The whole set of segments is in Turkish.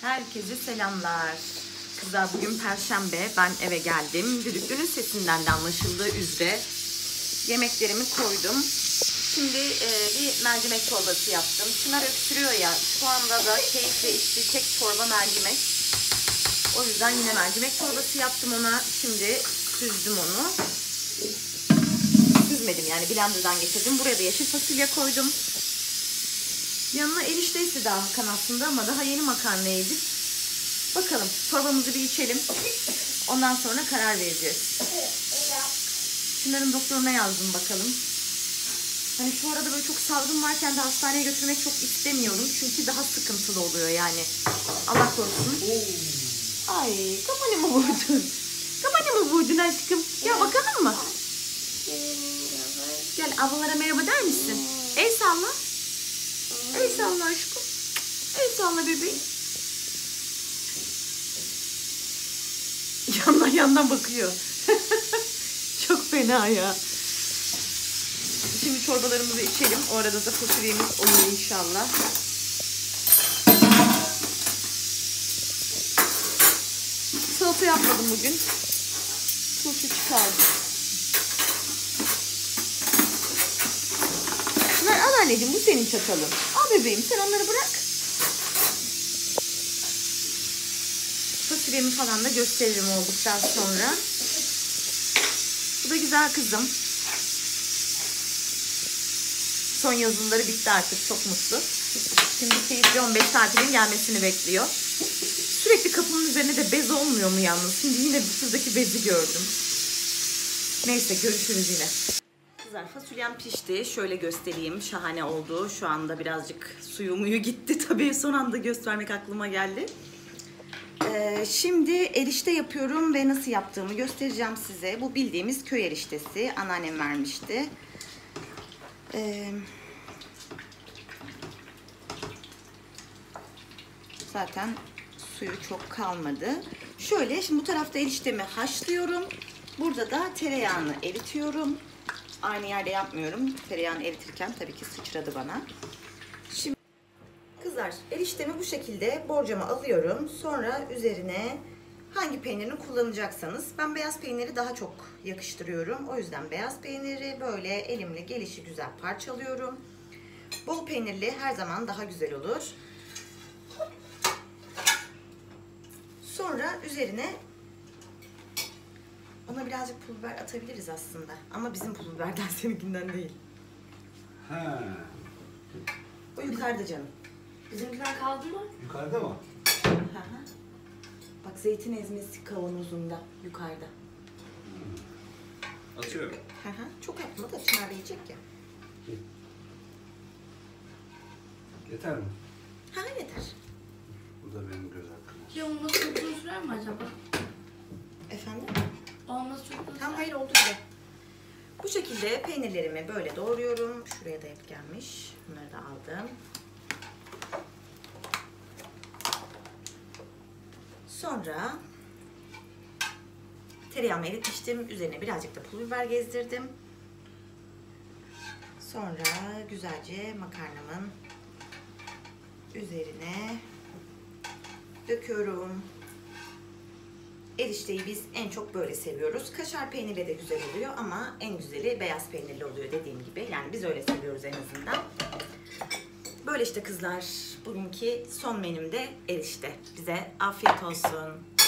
Herkese selamlar. Kızlar bugün perşembe. Ben eve geldim. Düdüklünün sesinden de anlaşıldığı üzere yemeklerimi koydum. Şimdi e, bir mercimek çorbası yaptım. Çınar öksürüyor ya. Şu anda da keyifle içtiği tek çorba mercimek. O yüzden yine mercimek çorbası yaptım ona. Şimdi süzdüm onu. Süzmedim yani blenderdan geçirdim. Buraya da yeşil fasulye koydum. Yanına erişte istedi Hakan aslında ama daha yeni makarna yedik. Bakalım çorbamızı bir içelim. Ondan sonra karar vereceğiz. Şunların doktoruna yazdım bakalım. Hani şu arada böyle çok salgın varken de hastaneye götürmek çok istemiyorum. Çünkü daha sıkıntılı oluyor yani. Allah korusun. Ay kafanı mı vurdun? Kafanı mı vurdun aşkım? Gel bakalım mı? Gel ablalara merhaba der misin? El salla. El salla aşkım. El salla bebeğim. Yandan yandan bakıyor. Çok fena ya. Şimdi çorbalarımızı içelim. O arada da fasulyemiz olur inşallah. Salata yapmadım bugün. Turşu çıkardım. Şunlar al anneciğim bu senin çatalın. Al bebeğim sen onları bırak. Fasulyemi falan da gösteririm olduktan sonra. Bu da güzel kızım. Son yazılları bitti artık çok mutlu. Şimdi keyifli 15 tatilin gelmesini bekliyor. Sürekli kapının üzerine de bez olmuyor mu yalnız? Şimdi yine şuradaki bezi gördüm. Neyse görüşürüz yine. Kızlar fasulyem pişti. Şöyle göstereyim. Şahane oldu. Şu anda birazcık suyu muyu gitti. Tabii son anda göstermek aklıma geldi. Ee, şimdi erişte yapıyorum ve nasıl yaptığımı göstereceğim size. Bu bildiğimiz köy eriştesi. Anneannem vermişti. Ee, zaten suyu çok kalmadı. Şöyle şimdi bu tarafta eriştemi haşlıyorum. Burada da tereyağını eritiyorum. Aynı yerde yapmıyorum. Tereyağını eritirken tabii ki sıçradı bana. Şimdi kızlar eriştemi bu şekilde borcama alıyorum. Sonra üzerine hangi peynirini kullanacaksanız ben beyaz peyniri daha çok yakıştırıyorum. O yüzden beyaz peyniri böyle elimle gelişi güzel parçalıyorum. Bol peynirli her zaman daha güzel olur. Sonra üzerine ona birazcık pul biber atabiliriz aslında. Ama bizim pul biberden seninkinden değil. Ha, O yukarıda canım. Bizimkiler kaldı mı? yukarıda mı? Hı hı. Bak zeytin ezmesi kavanozunda yukarıda. Atıyorum. Hı hı. Çok atma da Çınar yiyecek ya. Yeter mi? Ha yeter. Bu da benim göz hakkım. Ya olması çok uzun sürer mi acaba? Efendim? Olması çok uzun Tam sürer. hayır oldu bile. Bu şekilde peynirlerimi böyle doğruyorum. Şuraya da hep gelmiş. Bunları da aldım. Sonra tereyağımı eritmiştim. Üzerine birazcık da pul biber gezdirdim. Sonra güzelce makarnamın üzerine döküyorum. Erişteyi biz en çok böyle seviyoruz. Kaşar peynirle de güzel oluyor ama en güzeli beyaz peynirli oluyor dediğim gibi. Yani biz öyle seviyoruz en azından. Böyle işte kızlar. Bugünkü son menümde erişte. Bize afiyet olsun.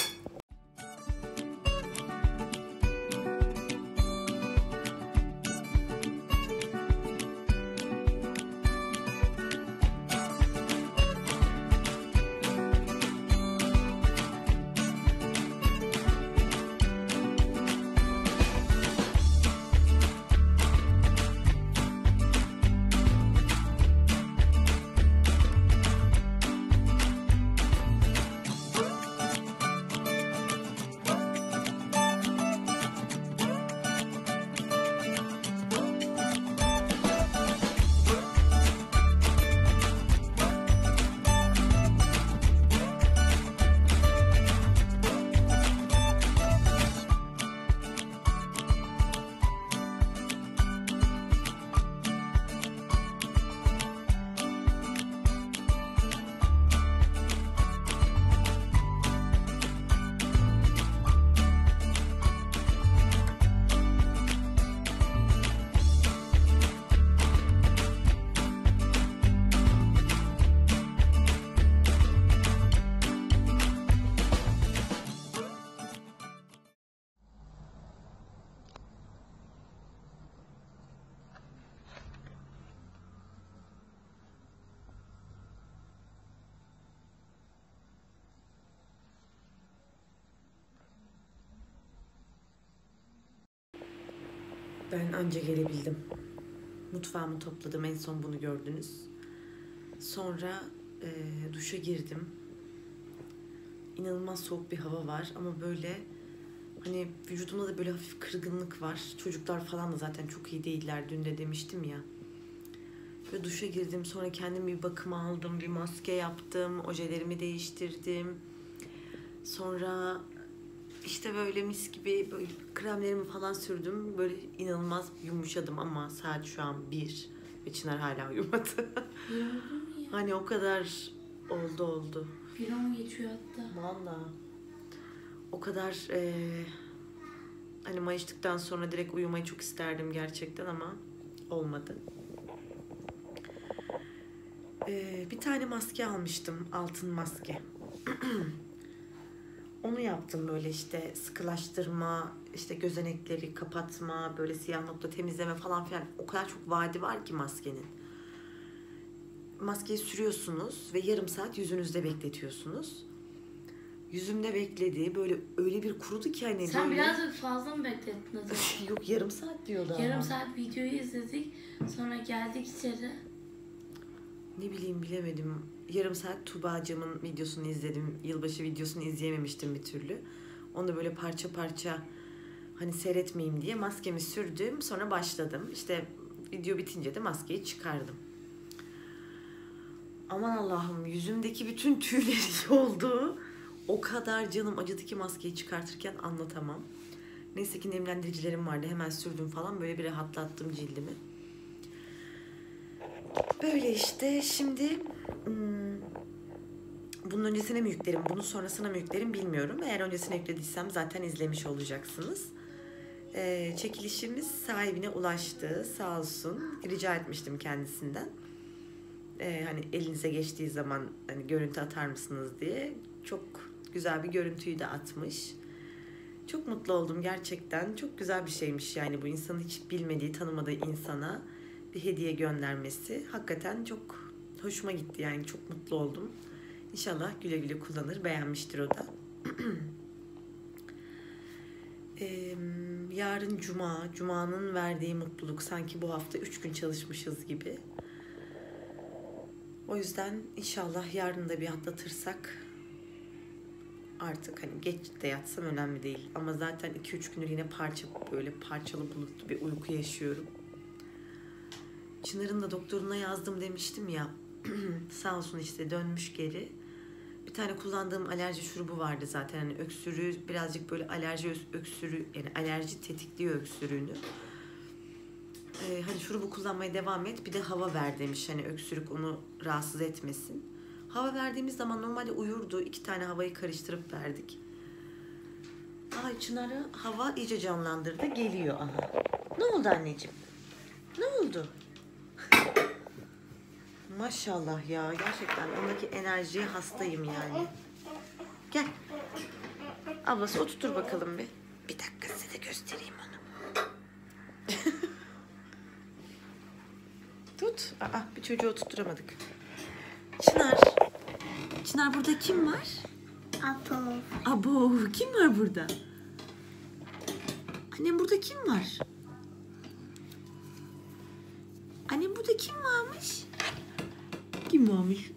Ben anca gelebildim. Mutfağımı topladım. En son bunu gördünüz. Sonra e, duşa girdim. İnanılmaz soğuk bir hava var ama böyle hani vücudumda da böyle hafif kırgınlık var. Çocuklar falan da zaten çok iyi değiller. Dün de demiştim ya. Böyle duşa girdim. Sonra kendim bir bakım aldım. Bir maske yaptım. Ojelerimi değiştirdim. Sonra işte böyle mis gibi böyle kremlerimi falan sürdüm. Böyle inanılmaz yumuşadım ama saat şu an bir ve Çınar hala uyumadı. Hani o kadar oldu oldu. Bir on geçiyor hatta. Valla. O kadar eee hani mayıştıktan sonra direkt uyumayı çok isterdim gerçekten ama olmadı. Eee, bir tane maske almıştım. Altın maske. Onu yaptım böyle işte sıkılaştırma, işte gözenekleri kapatma, böyle siyah nokta temizleme falan filan. O kadar çok vaadi var ki maskenin. Maskeyi sürüyorsunuz ve yarım saat yüzünüzde bekletiyorsunuz. Yüzümde bekledi. Böyle öyle bir kurudu ki hani Sen böyle... biraz fazla mı beklettin acaba? Yok yarım saat diyordu Yarım ama. saat videoyu izledik. Sonra geldik içeri. Ne bileyim bilemedim. Yarım saat Tuba'cığımın videosunu izledim. Yılbaşı videosunu izleyememiştim bir türlü. Onu da böyle parça parça hani seyretmeyeyim diye maskemi sürdüm. Sonra başladım. İşte video bitince de maskeyi çıkardım. Aman Allah'ım yüzümdeki bütün tüyleri yoldu. O kadar canım acıdı ki maskeyi çıkartırken anlatamam. Neyse ki nemlendiricilerim vardı. Hemen sürdüm falan. Böyle bir rahatlattım cildimi. Böyle işte şimdi hmm, bunun öncesine mi yüklerim, bunun sonrasına mı yüklerim bilmiyorum. Eğer öncesine yüklediysem zaten izlemiş olacaksınız. Ee, çekilişimiz sahibine ulaştı sağ olsun. Rica etmiştim kendisinden. Ee, hani elinize geçtiği zaman hani görüntü atar mısınız diye. Çok güzel bir görüntüyü de atmış. Çok mutlu oldum gerçekten. Çok güzel bir şeymiş yani bu insanın hiç bilmediği, tanımadığı insana bir hediye göndermesi. Hakikaten çok hoşuma gitti yani çok mutlu oldum. İnşallah güle güle kullanır, beğenmiştir o da. Eee, yarın cuma, cumanın verdiği mutluluk sanki bu hafta üç gün çalışmışız gibi. O yüzden inşallah yarın da bir atlatırsak artık hani geç de yatsam önemli değil. Ama zaten 2-3 gündür yine parça böyle parçalı bulutlu bir uyku yaşıyorum. Çınar'ın da doktoruna yazdım demiştim ya. Sağ olsun işte dönmüş geri. Bir tane kullandığım alerji şurubu vardı zaten. Hani öksürüğü birazcık böyle alerji öksürü yani alerji tetikliyor öksürüğünü. Ee, hani şurubu kullanmaya devam et. Bir de hava ver demiş. Hani öksürük onu rahatsız etmesin. Hava verdiğimiz zaman normalde uyurdu. İki tane havayı karıştırıp verdik. Ay Çınar'ı hava iyice canlandırdı. Geliyor aha. Ne oldu anneciğim? Ne oldu? Maşallah ya gerçekten ondaki enerjiye hastayım yani. Gel. Ablası oturtur bakalım bir. Bir dakika size de göstereyim onu. Tut. Aa bir çocuğu oturtturamadık. Çınar. Çınar burada kim var? Apo. Abo kim var burada? Annem burada kim var? Annem burada kim? Varmış?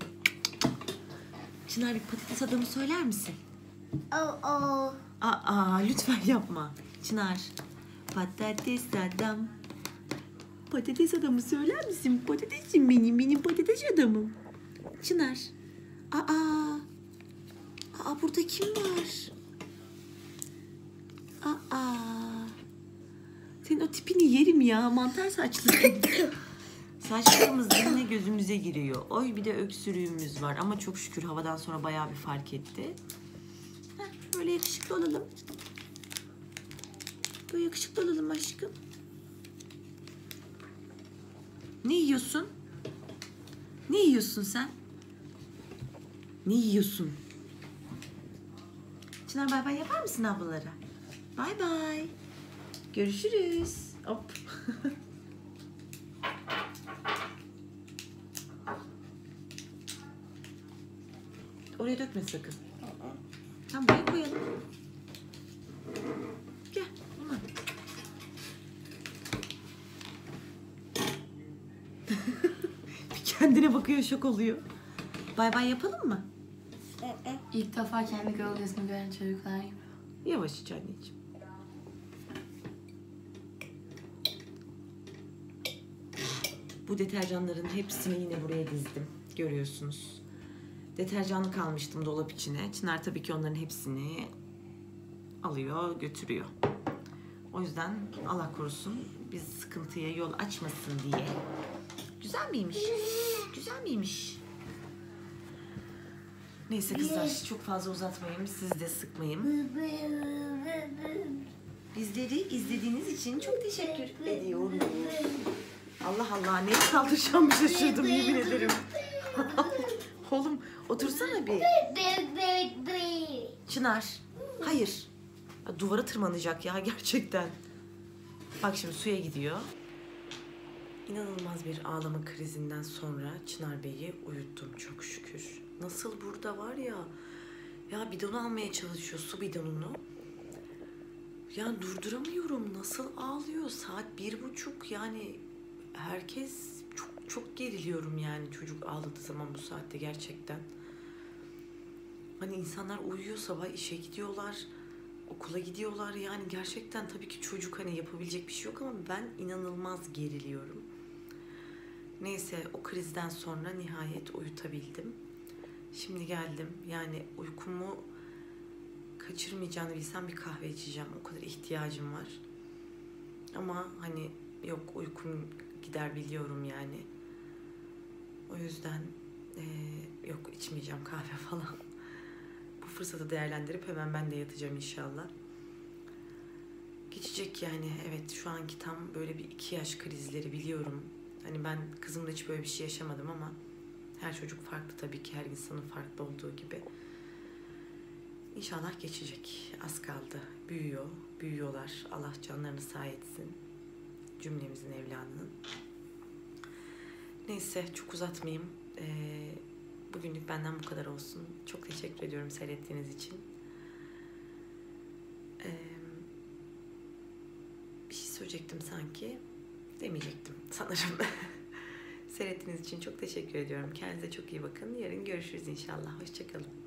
Çınar bir patates adamı söyler misin? Oh oh. Aa lütfen yapma. Çınar. Patates adam. Patates adamı söyler misin? Patatesim benim, benim patates adamım. Çınar. Aa. Aa burada kim var? Aa. Senin o tipini yerim ya. Mantar saçlı. Saçlarımız yine gözümüze giriyor. Oy bir de öksürüğümüz var. Ama çok şükür havadan sonra bayağı bir fark etti. Heh, böyle yakışıklı olalım. Böyle yakışıklı olalım aşkım. Ne yiyorsun? Ne yiyorsun sen? Ne yiyorsun? Çınar bay bay yapar mısın ablalara? Bay bay. Görüşürüz. Hop. Oraya dökme sakın. Tam buraya koyalım. Gel. Aman. Kendine bakıyor şok oluyor. Bay bay yapalım mı? E, e. İlk defa kendi gölgesini gören çocuklar gibi. Yavaş iç anneciğim. Bu deterjanların hepsini yine buraya dizdim. Görüyorsunuz. Deterjanlı kalmıştım dolap içine. Çınar tabii ki onların hepsini alıyor, götürüyor. O yüzden Allah korusun biz sıkıntıya yol açmasın diye. Güzel miymiş? Güzel miymiş? Neyse kızlar çok fazla uzatmayayım. Siz de sıkmayın. Bizleri izlediğiniz için çok teşekkür ediyorum. Allah Allah neye kaldıracağımı şaşırdım yemin ederim. Oğlum otursana bir. Çınar. Hayır. Duvara tırmanacak ya gerçekten. Bak şimdi suya gidiyor. İnanılmaz bir ağlama krizinden sonra Çınar Bey'i uyuttum çok şükür. Nasıl burada var ya. Ya bidonu almaya çalışıyor su bidonunu. Ya durduramıyorum. Nasıl ağlıyor? Saat bir buçuk yani herkes çok geriliyorum yani çocuk ağladığı zaman bu saatte gerçekten. Hani insanlar uyuyor sabah işe gidiyorlar, okula gidiyorlar yani gerçekten tabii ki çocuk hani yapabilecek bir şey yok ama ben inanılmaz geriliyorum. Neyse o krizden sonra nihayet uyutabildim. Şimdi geldim yani uykumu kaçırmayacağını bilsem bir kahve içeceğim. O kadar ihtiyacım var. Ama hani yok uykum gider biliyorum yani. O yüzden eee, yok içmeyeceğim kahve falan. Bu fırsatı değerlendirip hemen ben de yatacağım inşallah. Geçecek yani evet şu anki tam böyle bir iki yaş krizleri biliyorum. Hani ben kızımda hiç böyle bir şey yaşamadım ama her çocuk farklı tabii ki her insanın farklı olduğu gibi. İnşallah geçecek. Az kaldı. Büyüyor. Büyüyorlar. Allah canlarını sağ etsin. Cümlemizin evladının. Neyse çok uzatmayayım. Ee, bugünlük benden bu kadar olsun. Çok teşekkür ediyorum seyrettiğiniz için. Ee, bir şey söyleyecektim sanki. Demeyecektim sanırım. Seyrettiğiniz için çok teşekkür ediyorum. Kendinize çok iyi bakın. Yarın görüşürüz inşallah. Hoşçakalın.